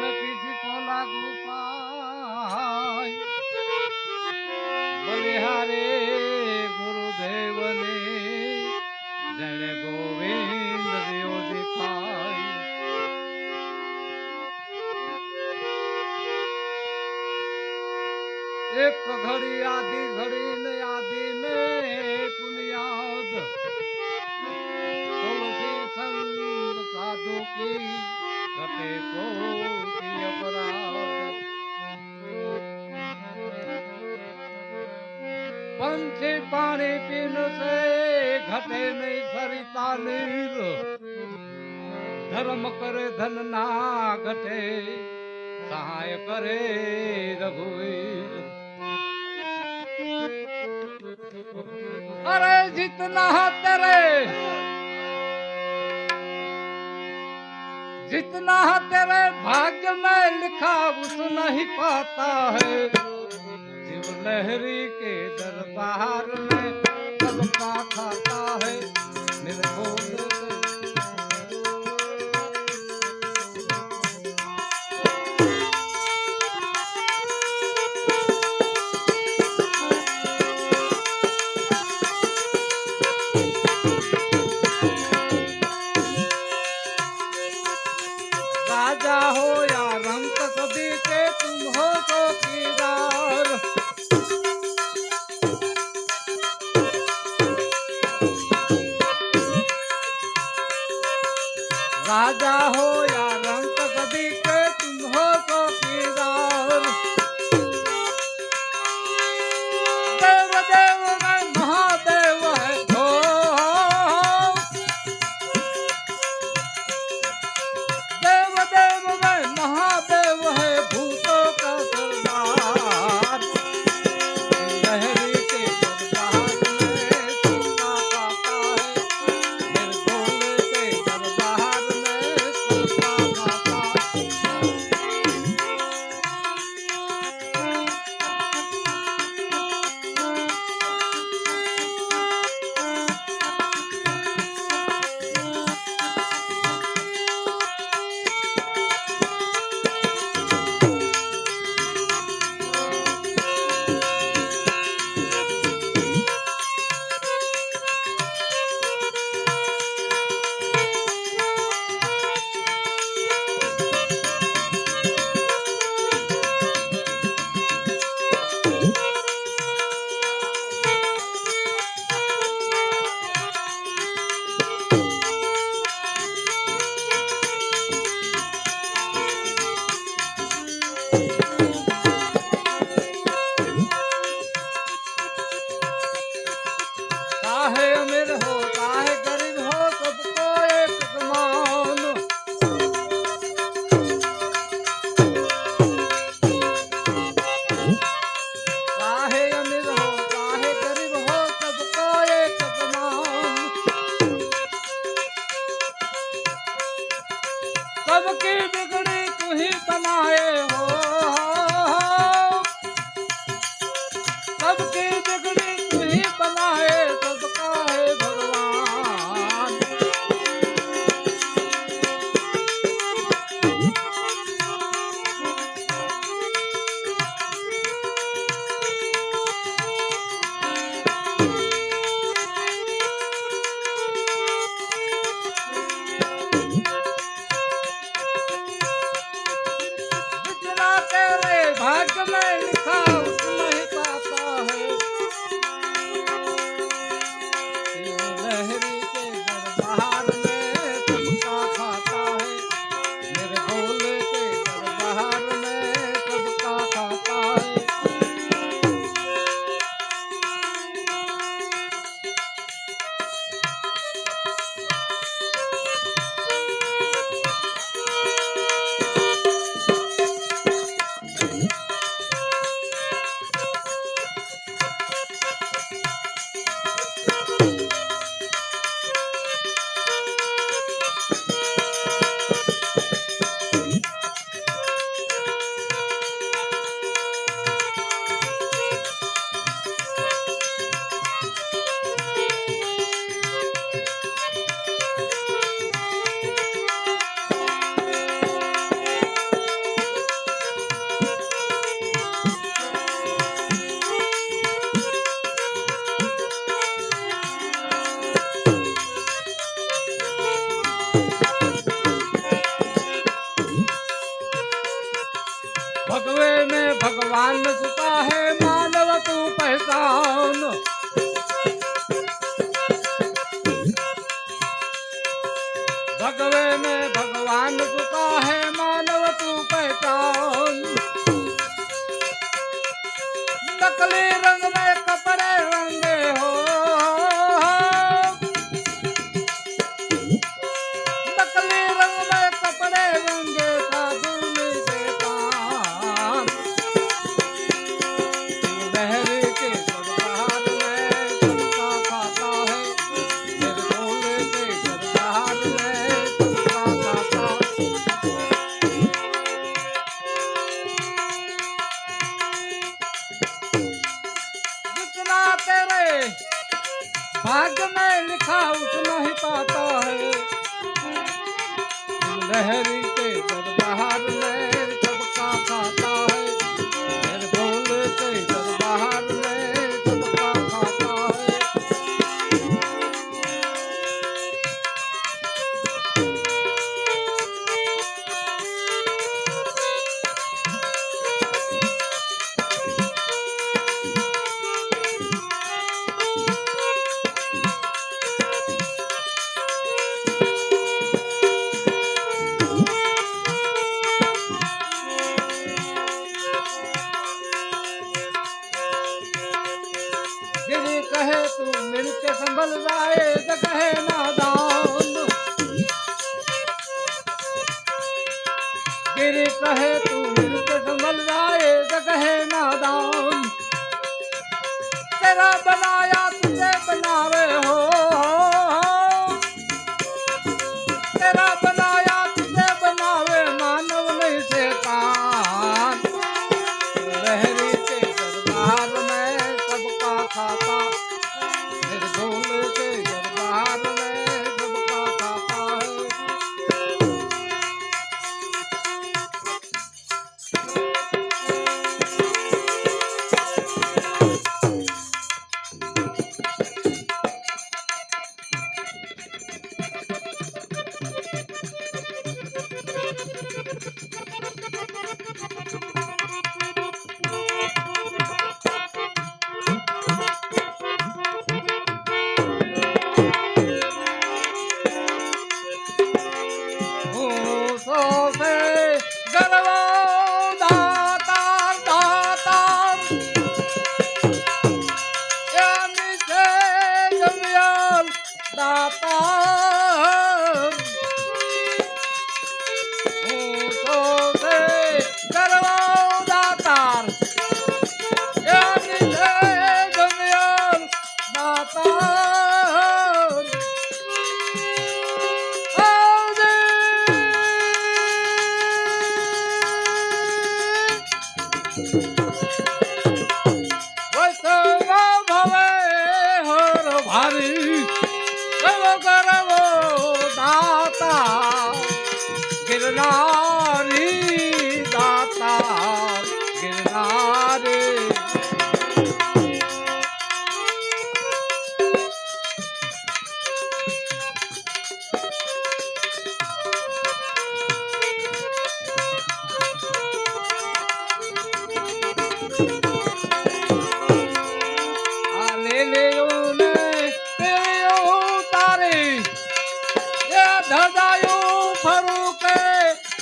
নামে কৃষিত লাগু পাই বলে হারে গুরুদেবনে জয় গোবিন্দ দেও দেখাই એક ઘડી આધી ઘડી ને કંઠે પાણી પીનશે ઘટે નહીં સરિતા નીર ધર્મ કરે, ધન ના ઘટે, સહાય કરે રઘુવીર. અરે જીતના તરે जितना तेरे भाग्य में लिखा उतना ही पाता है लहरी के दरबार में सबका खाता है राजा हो या heavy. રાઘવે ને ભગવાન तेरा बनाया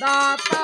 da.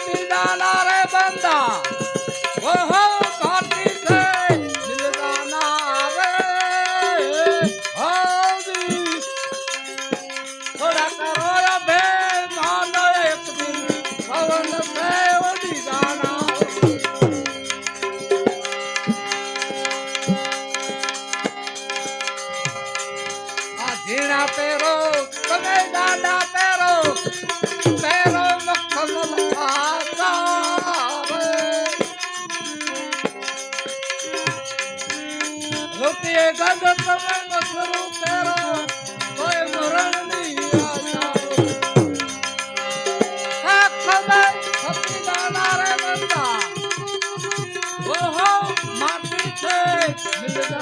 કાટીદાના રે બંદા ઓહો કાટી છે દિલદાના રે હાજી. થોડા કરો બે માનો એક દિન. પવન બે ઓડી દાના આ ઝીણા પેરો તમે દાદા પેરો Hey,